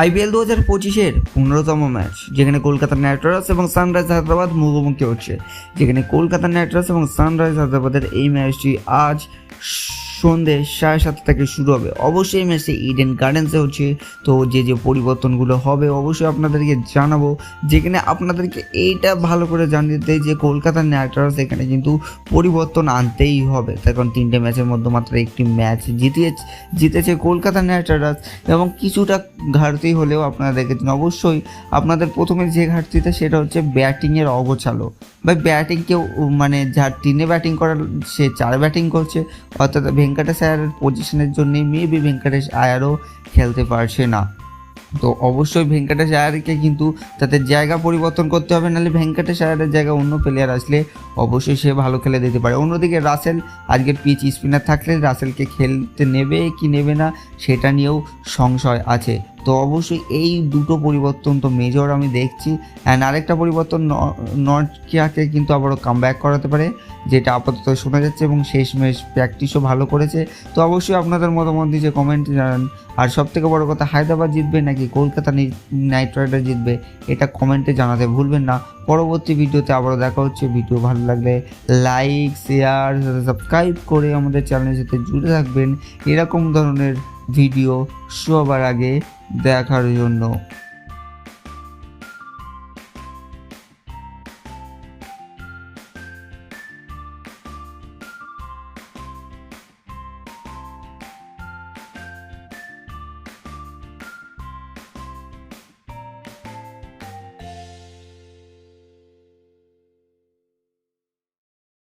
IPL দু হাজার পঁচিশের পনেরোতম ম্যাচ, যেখানে কলকাতা নাইট রাইডার্স এবং সানরাইজ হায়দ্রাবাদ মুখোমুখি হচ্ছে। যেখানে কলকাতা নাইট রাইডার্স এবং সানরাইজ হায়দ্রাবাদের এই ম্যাচটি আজ সন্ধে সাড়ে সাতটা থেকে শুরু হবে। অবশ্যই ম্যাচে ইডেন গার্ডেন্সে হচ্ছে। তো যে যে পরিবর্তনগুলো হবে, অবশ্যই আপনাদেরকে জানাব। যেখানে আপনাদেরকে এইটা ভালো করে জানিয়ে দেয় যে, কলকাতা নাইট রাইডার্স এখানে কিন্তু পরিবর্তন আনতেই হবে। তার কারণ তিনটে ম্যাচের মধ্যে মাত্র একটি ম্যাচ জিতিয়ে জিতেছে কলকাতা নাইট রাইডার্স এবং কিছুটা ঘাটতি হলেও আপনারা দেখেছেন, অবশ্যই আপনাদের প্রথমে যে ঘাটতিটা সেটা হচ্ছে ব্যাটিংয়ের অগোছালো। বা ব্যাটিং কেউ মানে যার তিনে ব্যাটিং করার, সে চার ব্যাটিং করছে। অর্থাৎ ভেঙ্কটেশ আয়ারের পজিশনের জন্যে মেবি ভেঙ্কাটেশ আয়ারও খেলতে পারছে না। তো অবশ্যই ভেঙ্কাটেশ আয়ারকে কিন্তু তাদের জায়গা পরিবর্তন করতে হবে, নাহলে ভেঙ্কাটেশ আয়ারের জায়গায় অন্য প্লেয়ার আসলে অবশ্যই সে ভালো খেলে দিতে পারে। অন্যদিকে রাসেল আজকের পিচ স্পিনার থাকলে রাসেলকে খেলতে নেবে কি নেবে না, সেটা নিয়েও সংশয় আছে। তো অবশ্যই এই দুটো পরিবর্তন তো মেজর আমি দেখছি। অ্যান্ড আরেকটা পরিবর্তন নর্থ কিয়াকে কিন্তু আবারও কাম ব্যাক করাতে পারে, যেটা আপাতত শোনা যাচ্ছে এবং শেষ ম্যাচ প্র্যাকটিসও ভালো করেছে। তো অবশ্যই আপনাদের মতামত দিয়ে কমেন্ট জানান। আর সব থেকে বড় কথা, হায়দ্রাবাদ জিতবে নাকি কলকাতা নাইট রাইডার জিতবে, এটা কমেন্টে জানাতে ভুলবেন না। পরবর্তী ভিডিওতে আবারও দেখা হচ্ছে। ভিডিও ভালো লাগলে লাইক শেয়ার সাবস্ক্রাইব করে আমাদের চ্যানেলের সাথে জুড়ে থাকবেন। এরকম ধরনের ভিডিও সবার আগে দেখার জন্য।